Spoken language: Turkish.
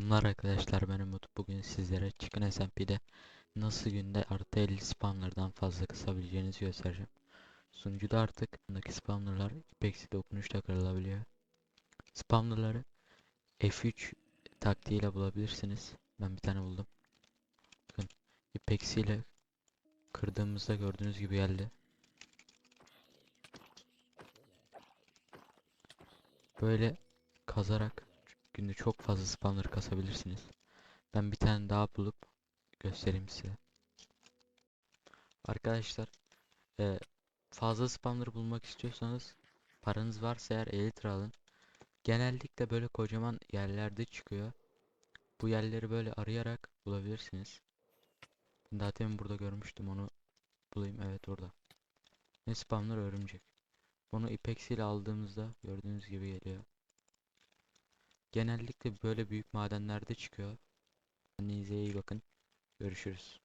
Selamlar arkadaşlar ben Umut. Bugün sizlere Chicken SMP'de nasıl günde artı 50 spamlardan fazla kısabileceğinizi göstereceğim. Sunucuda artık bundaki spamlarlar Ipex'i dokunuşla kırılabiliyor. Spamlarları F3 taktiğiyle bulabilirsiniz. Ben bir tane buldum. Bakın Ipex ile kırdığımızda gördüğünüz gibi geldi. Böyle kazarak günde çok fazla spamları kasabilirsiniz. Ben bir tane daha bulup göstereyim size. Arkadaşlar e, fazla spamları bulmak istiyorsanız paranız varsa eğer Elytra alın. Genellikle böyle kocaman yerlerde çıkıyor. Bu yerleri böyle arayarak bulabilirsiniz. Daha demin burada görmüştüm onu bulayım. Evet orada. Ne spamlar örümcek. Bunu Ipex ile aldığımızda gördüğünüz gibi geliyor. Genellikle böyle büyük madenlerde çıkıyor. Kendinize iyi bakın. Görüşürüz.